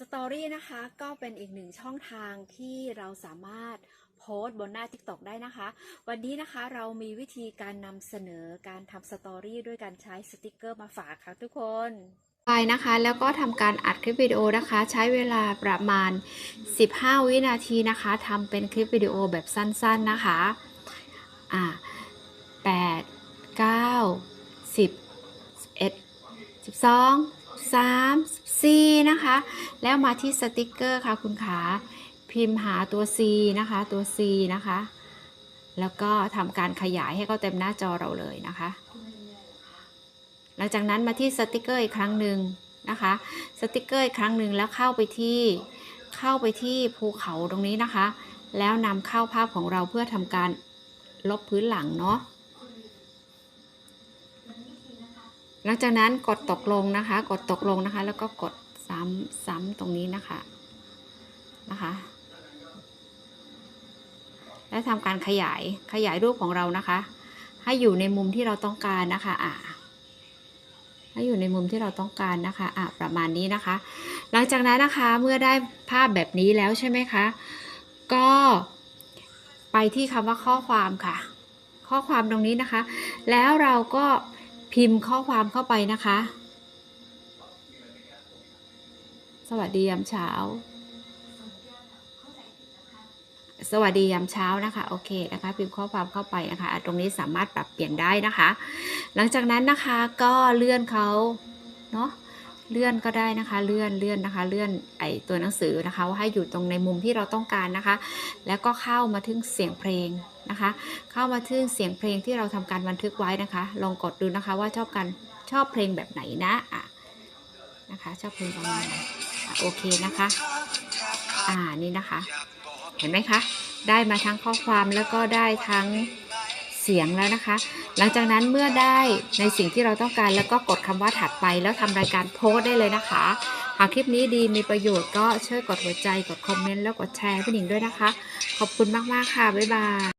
สตอรี่นะคะก็เป็นอีกหนึ่งช่องทางที่เราสามารถโพสต์บนหน้า TikTok ได้นะคะ วันนี้นะคะเรามีวิธีการนำเสนอการทำสตอรี่ด้วยการใช้สติกเกอร์มาฝากค่ะทุกคนไปนะคะแล้วก็ทำการอัดคลิปวิดีโอนะคะ ใช้เวลาประมาณ 15 วินาทีนะคะทำเป็นคลิปวิดีโอแบบสั้นๆนะคะอ่า8 9 10 11 12 13 C นะคะ แล้วมาที่สติกเกอร์ค่ะคุณขาพิมพ์หาตัว C นะคะ ตัว C นะคะ แล้วก็ทำการขยายให้เขาเต็มหน้าจอเราเลยนะคะ หลังจากนั้นมาที่สติกเกอร์อีกครั้งหนึ่งนะคะ สติกเกอร์อีกครั้งหนึ่งแล้วเข้าไปที่เข้าไปที่ภูเขาตรงนี้นะคะ แล้วนำเข้าภาพของเราเพื่อทำการลบพื้นหลังเนาะ หลังจากนั้นกดตกลงนะคะ กดตกลงนะคะ แล้วก็กดซ้ำซ้ำตรงนี้นะคะนะคะ และทำการขยายขยายรูปของเรานะคะ ให้อยู่ในมุมที่เราต้องการนะคะอ่าให้อยู่ในมุมที่เราต้องการนะคะอะประมาณนี้นะคะ หลังจากนั้นนะคะเมื่อได้ภาพแบบนี้แล้วใช่ไหมคะ ก็ไปที่คำว่าข้อความค่ะ ข้อความตรงนี้นะคะ แล้วเราก็ พิมพ์ข้อความเข้าไปนะคะ สวัสดียามเช้า สวัสดียามเช้านะคะโอเคนะคะ พิมพ์ข้อความเข้าไปนะคะอะตรงนี้สามารถปรับเปลี่ยนได้นะคะ หลังจากนั้นนะคะก็เลื่อนเขาเนาะ เลื่อนก็ได้นะคะ เลื่อนเลื่อนนะคะ เลื่อนไอตัวหนังสือนะคะว่าให้อยู่ตรงในมุมที่เราต้องการนะคะ แล้วก็เข้ามาถึงเสียงเพลงนะคะ เข้ามาถึงเสียงเพลงที่เราทำการบันทึกไว้นะคะ ลองกดดูนะคะว่าชอบกันชอบเพลงแบบไหนนะอะนะคะชอบเพลงประมาณไหนโอเคนะคะ อ่านี่นะคะ เห็นไหมคะ ได้มาทั้งข้อความแล้วก็ได้ทั้ง เสียงแล้วนะคะ หลังจากนั้นเมื่อได้ในสิ่งที่เราต้องการแล้วก็กดคำว่าถัดไป แล้วทำรายการโพสได้เลยนะคะ หากคลิปนี้ดีมีประโยชน์ก็ช่วยกดหัวใจกดคอมเมนต์แล้วกดแชร์พี่หนิงด้วยนะคะ ขอบคุณมากๆค่ะ บ๊ายบาย